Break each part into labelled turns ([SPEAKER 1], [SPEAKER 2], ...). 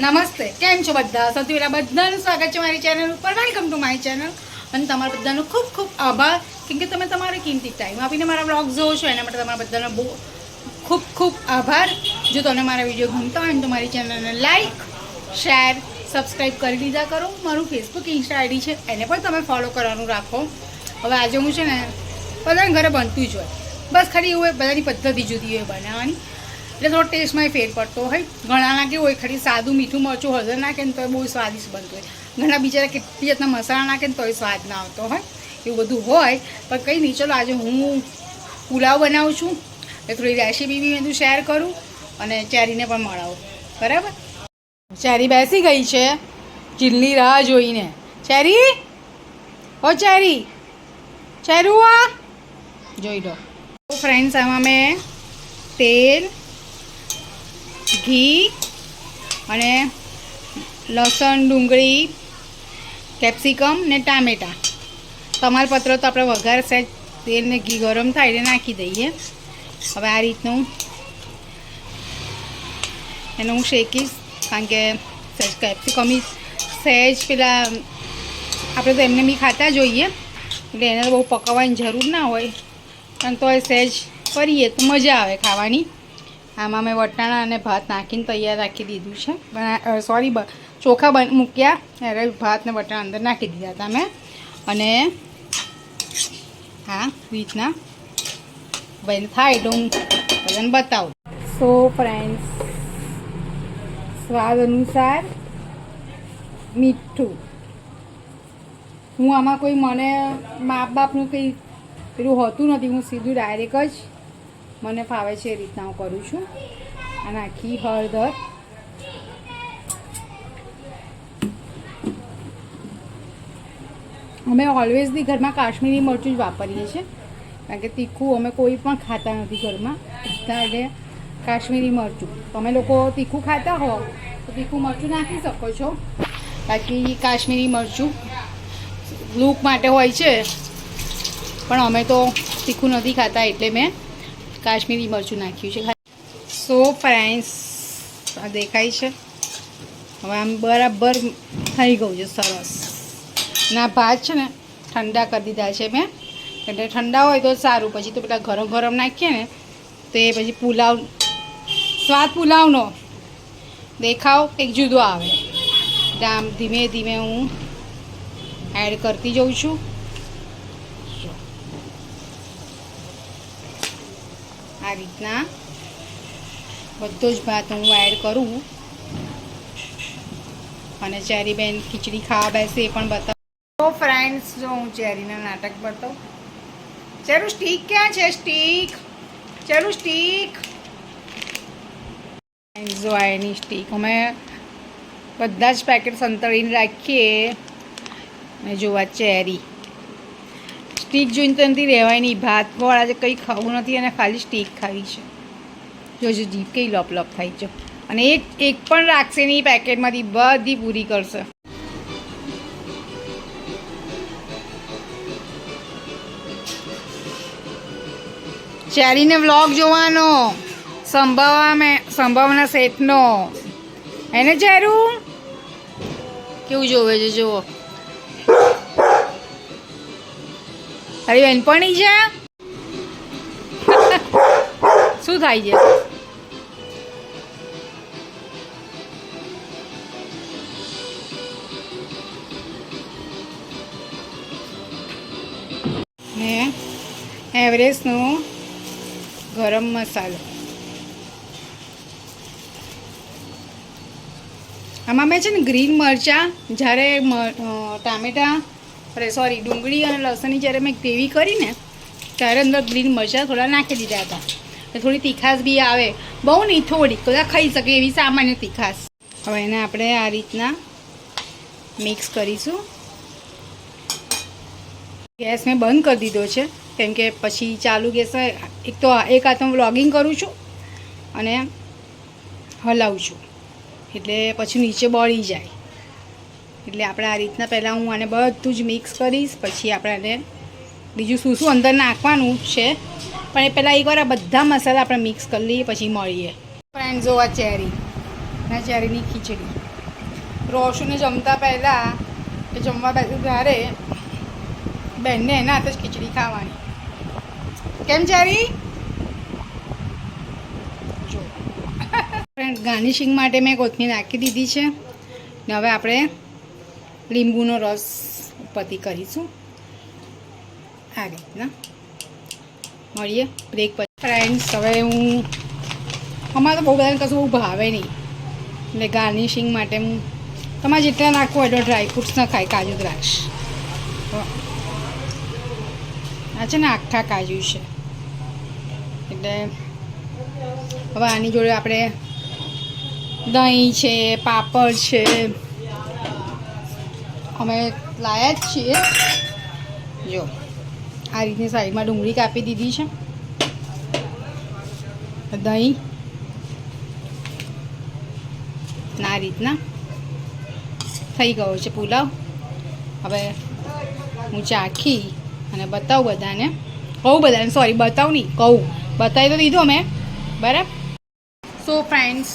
[SPEAKER 1] નમસ્તે. કેમ છો બધા? સૌથી પહેલાં બધાનું સ્વાગત છે મારી ચેનલ ઉપર. વેલકમ ટુ માય ચેનલ અને તમારા બધાનો ખૂબ ખૂબ આભાર. કેમ કે તમે તમારો કિંમતી ટાઈમ આપીને મારા બ્લોગ જોવો છો એના માટે તમારા બધાનો બહુ ખૂબ ખૂબ આભાર. જો તમને મારા વીડિયો ગમતા હોય તો મારી ચેનલને લાઈક શેર સબસ્ક્રાઈબ કરી દીધા કરો. મારું ફેસબુક ઇન્સ્ટા આઈડી છે, એને પણ તમે ફોલો કરવાનું રાખો. હવે આજે હું છે ને બધાને ઘરે બનતું જ હોય. બસ ખાલી એવું બધાની પદ્ધતિ જુદી હોય બનાવવાની. એટલે થોડો ટેસ્ટમાં ફેર પડતો હોય. ઘણાના કેવું હોય ખાલી સાદું મીઠું મરચું હળદર નાખે ને તો એ બહુ સ્વાદિષ્ટ બનતું હોય. ઘણા બિચારા કેટલી જાતના મસાલા નાખે ને તોય સ્વાદ ના આવતો હોય. એવું બધું હોય. પણ કંઈ નહીં, ચલો આજે હું પુલાવ બનાવું છું. એટલે થોડી રેસીપી બી મેં શેર કરું અને ચેરીને પણ મળાવું. બરાબર? ચેરી બેસી ગઈ છે. ચીલની રાહ જોઈને. ચેરી? ઓ ચેરી. ચેરું આ જોઈ લો. ફ્રેન્ડ્સ આમાં મેં તેલ ઘી અને લસણ, ડુંગળી, કેપ્સિકમ ને ટામેટાં. તમાલપત્ર તો આપણે વઘાર સહેજ તેલ ઘી ગરમ થાય એટલે નાખી દઈએ. હવે આ રીતનું એને હું શેકીશ, કારણ કે સહેજ કેપ્સિકમી સહેજ પેલા, આપણે તો એમને બી ખાતા જોઈએ, એટલે એને તો બહુ પકવવાની જરૂર ના હોય. પણ તોય સહેજ કરીએ, તો મજા આવે ખાવાની. આમાં મેં વટાણા અને ભાત નાખીને તૈયાર રાખી દીધું છે. સોરી ચોખા બન, મૂક્યા. ત્યારે ભાતને વટાણા અંદર નાખી દીધા હતા મેં. અને હા, રીતના બને થાય તો હું બધાને બતાવું. સો ફ્રેન્ડ્સ સ્વાદ અનુસાર મીઠું. હું આમાં કોઈ મને માપ બાપનું કંઈ પેલું હોતું નથી. હું સીધું ડાયરેક્ટ જ મને ફાવે છે એ રીતના હું કરું છું. અને આખી હળદર. અમે ઓલવેઝની ઘરમાં કાશ્મીરી મરચું જ વાપરીએ છીએ. કારણ કે તીખું અમે કોઈ પણ ખાતા નથી ઘરમાં. એટલે કાશ્મીરી મરચું. તમે લોકો તીખું ખાતા હો, તો તીખું મરચું નાખી શકો છો. બાકી કાશ્મીરી મરચું લૂક માટે હોય છે. પણ અમે તો તીખું નથી ખાતા એટલે મેં કાશ્મીરી મરચું નાખ્યું છે. સો ફ્રેન્ડ્સ, આ દેખાય છે? હવે આમ બરાબર થઈ ગયું છે, સરસ. ના ભાત છે ને, ઠંડા કરી દીધા છે મેં. એટલે ઠંડા હોય તો સારું. પછી તો પેલા ગરમ ગરમ નાખીએ ને, તો એ પછી પુલાવ, સ્વાદ પુલાવનો. દેખાવ એક જુદો આવે. એટલે આમ ધીમે ધીમે હું એડ કરતી જઉં છું. રીતના બધો જ ભાત હું એડ કરું. અને ચેરીબેન ખીચડી ખાવા બેસે એ પણ બતાવું. તો ફ્રેન્ડ્સ જો હું ચેરીના નાટક બતાવું. ચેરું સ્ટીક ક્યાં છે? સ્ટીક ચેરું સ્ટીક જો એની સ્ટીક અમે બધા જ પેકેટ સંતળીને રાખીએ. અને જોવા ચેરી. સ્ટીક જોઈને તો એનાથી રહેવાય નહીં, ભાત ગોળ આજે કંઈ ખાવું નથી અને ખાલી સ્ટીક ખાવી છે. જોજો જીભ કઈ લપ લપ થાય છે. અને એક એક પણ રાખશે નહીં, પેકેટમાંથી બધી પૂરી કરશે. ચેરીને વ્લોગ જોવાનો. સંભાવના મેં, સંભાવના સેટનો. એને ચેરું? કેવું જોવે છે, જુઓ. તારી બેનપણી છે? શું થાય છે? ને એવરેસ્ટનો ગરમ મસાલો. આમાં મેં છે ને ગ્રીન મરચાં, જ્યારે ટામેટાં અરે સોરી ડુંગળી અને લસણની જ્યારે મેં ગ્રેવી કરીને, ત્યારે અંદર ગ્રીન મરચાં થોડા નાખી દીધા હતા. એટલે થોડી તીખાશ બી આવે. બહુ નહીં, થોડી. બધા ખાઈ શકે એવી સામાન્ય તીખાશ. હવે એને આપણે આ રીતના મિક્સ કરીશું. ગેસ મેં બંધ કરી દીધો છે. કેમ કે પછી ચાલુ ગેસ એક તો એક હાથ હું વ્લોગિંગ કરું છું અને હલાવું છું. એટલે પછી નીચે બળી જાય. એટલે આપણે આ રીતના પહેલાં હું આને બધું જ મિક્સ કરીશ, પછી આપણે આને બીજું શું શું અંદર નાખવાનું છે. પણ એ પહેલાં એકવાર આ બધા મસાલા આપણે મિક્સ કરી લઈએ, પછી મળીએ. ફ્રેન્ડ જો આ ચેરી. ના ચેરીની ખીચડી. રોશુને જમતા પહેલાં કે જમવા બેસે ત્યારે બેનને એના હાથે જ ખીચડી ખાવાની. કેમ ચેરી? જો. ફ્રેન્ડ ગાર્નિશિંગ માટે મેં કોથમીર નાખી દીધી છે. ને હવે આપણે લીંબુનો રસ ઉપરથી કરીશું. આ રીતના મળીએ બ્રેક પછી. ફ્રેન્ડ્સ હવે હું, અમારે તો બહુ બધાને કશું બહુ ભાવે નહીં. એટલે ગાર્નિશિંગ માટે હું, તમારે જેટલા નાખવું એટલો ડ્રાયફ્રૂટ્સ ના ખાય, કાજુ દ્રાક્ષ. આ છે ને આખા કાજુ છે. એટલે હવે આની જોડે આપણે દહીં છે, પાપડ છે અમે લાયા જ છીએ. જો, આ રીતની સાઈડમાં ડુંગળી કાપી દીધી છે. દહીં. આ રીતના થઈ ગયો છે પુલાવ. હવે હું ચાખી અને બતાવું બધાને. કહું બધાને સોરી બતાવું નહીં, કહું. બતાવી તો દીધો મેં બરાબર? સો ફ્રેન્ડ્સ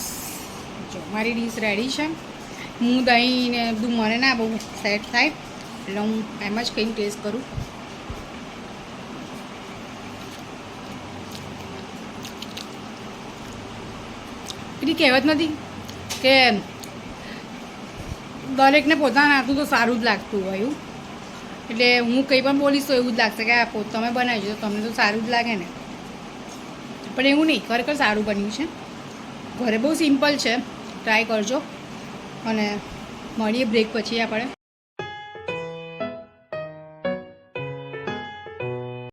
[SPEAKER 1] જો, મારી ડીશ રેડી છે. હું દહીં ને બધું મને ના બહુ સેટ થાય, એટલે હું એમ જ કંઈ ટેસ્ટ કરું. પેલી કહેવત નથી કે દરેકને પોતાના હાથનું તો સારું જ લાગતું હોય એવું. એટલે હું કંઈ પણ બોલીશ તો એવું જ લાગશે કે આ પોત તમે બનાવજો તો તમને તો સારું જ લાગે ને. પણ એવું નહીં, ખરેખર સારું બન્યું છે. ઘરે બહુ સિમ્પલ છે. ટ્રાય કરજો. અને મળીએ બ્રેક પછી આપણે.